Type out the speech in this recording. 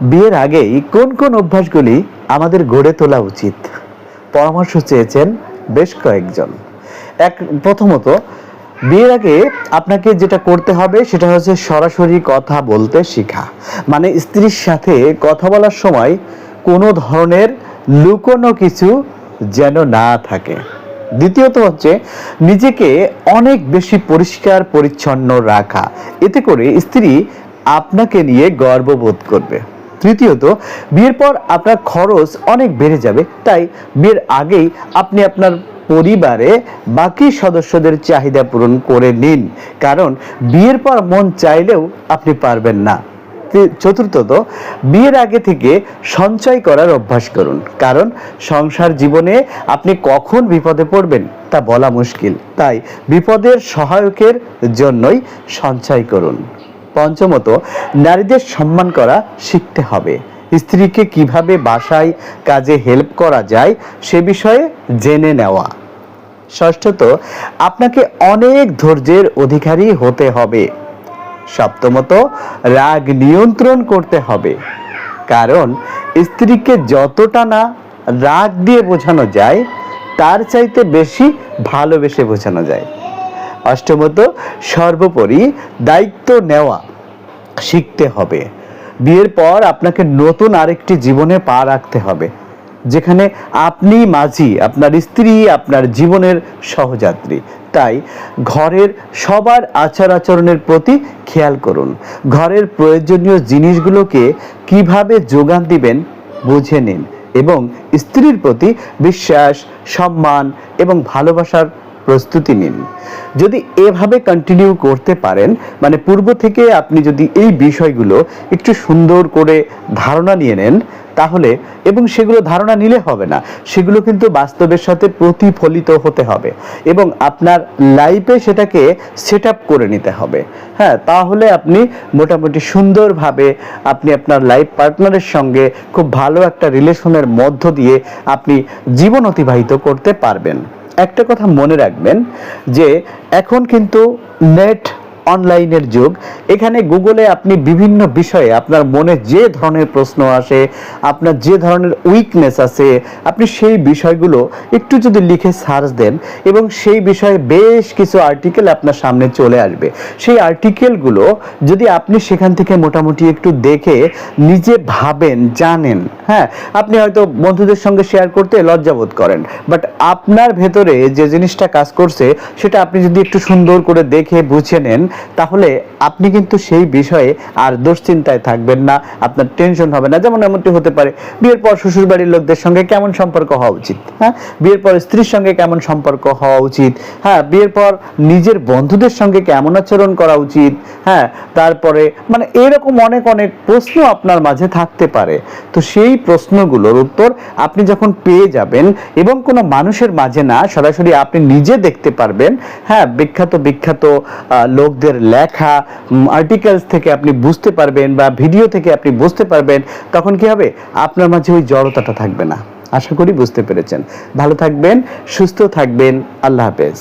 বিয়ের আগেই কোন কোন অভ্যাসগুলি আমাদের গড়ে তোলা উচিত? পরামর্শ চেয়েছেন বেশ কয়েকজন। এক, প্রথমত, বিয়ের আগে আপনাকে যেটা করতে হবে সেটা হচ্ছে সরাসরি কথা বলতে শেখা। মানে স্ত্রীর সাথে কথা বলার সময় কোনো ধরনের লুকোনো কিছু যেন না থাকে। দ্বিতীয়ত হচ্ছে, নিজেকে অনেক বেশি পরিষ্কার, পরিচ্ছন্ন রাখা। এতে করে স্ত্রী আপনাকে নিয়ে গর্ববোধ করবে। তৃতীয়ত, বিয়ের পর আপনার খরচ অনেক বেড়ে যাবে। তাই বিয়ের আগেই আপনি আপনার পরিবারে বাকি সদস্যদের চাহিদা পূরণ করে নিন। কারণ বিয়ের পর মন চাইলেও আপনি পারবেন না। চতুর্থত, বিয়ের আগে থেকে সঞ্চয় করার অভ্যাস করুন। কারণ সংসার জীবনে আপনি কখন বিপদে পড়বেন তা বলা মুশকিল। তাই বিপদের সহায়কের জন্যই সঞ্চয় করুন। পঞ্চমত, নারীদের সম্মান করা শিখতে হবে। স্ত্রীকে কীভাবে বাসায় কাজে হেল্প করা যায় সে বিষয়ে জেনে নেওয়া। ষষ্ঠত, আপনাকে অনেক ধৈর্যের অধিকারী হতে হবে। সপ্তমত, রাগ নিয়ন্ত্রণ করতে হবে। কারণ, স্ত্রীকে যতটা না রাগ দিয়ে বোঝানো যায়, তার চাইতে বেশি ভালোবেসে বোঝানো যায়। অষ্টমত, সর্বোপরি দায়িত্ব নেওয়া শিখতে হবে। বিয়ের পর আপনাকে নতুন আরেকটি জীবনে পা রাখতে হবে, যেখানে আপনি মাঝি, আপনার স্ত্রী, আপনার জীবনের সহযাত্রী। তাই ঘরের সবার আচার আচরণের প্রতি খেয়াল করুন। ঘরের প্রয়োজনীয় জিনিসগুলোকে কীভাবে যোগান দিবেন বুঝে নিন এবং স্ত্রীর প্রতি বিশ্বাস, সম্মান এবং ভালোবাসার প্রস্তুতি নিন। যদি এভাবে কন্টিনিউ করতে পারেন মানে পূর্ব থেকে আপনি যদি এই বিষয়গুলো একটু সুন্দর করে ধারণা নিয়ে নেন, তাহলে এবং সেগুলো ধারণা নিলে হবে না, সেগুলো কিন্তু বাস্তবের সাথে প্রতিফলিত হতে হবে এবং আপনার লাইফে সেটাকে সেট করে নিতে হবে। হ্যাঁ তাহলে আপনি মোটামুটি সুন্দরভাবে আপনি আপনার লাইফ পার্টনারের সঙ্গে খুব ভালো একটা রিলেশনের মধ্য দিয়ে আপনি জীবন অতিবাহিত করতে পারবেন। একটা কথা মনে রাখবেন যে এখন কিন্তু নেট অনলাইনের যুগ। এখানে গুগলে আপনি বিভিন্ন বিষয়ে আপনার মনে যে ধরনের প্রশ্ন আসে, আপনার যে ধরনের উইকনেস আছে, আপনি সেই বিষয়গুলো একটু যদি লিখে সার্চ দেন এবং সেই বিষয়ে বেশ কিছু আর্টিকেল আপনার সামনে চলে আসবে। সেই আর্টিকেলগুলো যদি আপনি সেখান থেকে মোটামুটি একটু দেখে নিজে ভাবেন, জানেন হ্যাঁ আপনি হয়তো বন্ধুদের সঙ্গে শেয়ার করতে লজ্জাবোধ করেন বাট আপনার ভেতরে যে জিনিসটা কাজ করছে, সেটা আপনি যদি একটু সুন্দর করে দেখে বুঝে নেন তাহলে আপনি কিন্তু সেই বিষয়ে আর দুশ্চিন্তায় থাকবেন না আপনার টেনশন হবে না যেমন এমনটি হতে পারে। বিয়ের পর শ্বশুর বাড়ির লোকদের সঙ্গে কেমন সম্পর্ক হওয়া উচিত? হ্যাঁ? বিয়ের পর স্ত্রীর সঙ্গে কেমন সম্পর্ক হওয়া উচিত? হ্যাঁ? বিয়ের পর নিজের বন্ধুদের সঙ্গে কেমন আচরণ করা উচিত? হ্যাঁ? তারপরে মানে এরকম অনেক অনেক প্রশ্ন আপনার মাঝে থাকতে পারে। তো সেই প্রশ্নগুলোর উত্তর আপনি যখন পেয়ে যাবেন এবং কোনো মানুষের মাঝে না সরাসরি আপনি নিজে দেখতে পারবেন হ্যাঁ? বিখ্যাত বিখ্যাত আহ, লোকদের লেখা আর্টিকেলস থেকে আপনি বুঝতে পারবেন বা ভিডিও থেকে আপনি বুঝতে পারবেন, তখন কি হবে? আপনার মাঝে ওই জড়তাটা থাকবে না। আশা করি বুঝতে পেরেছেন। ভালো থাকবেন, সুস্থ থাকবেন। আল্লাহ হাফেজ।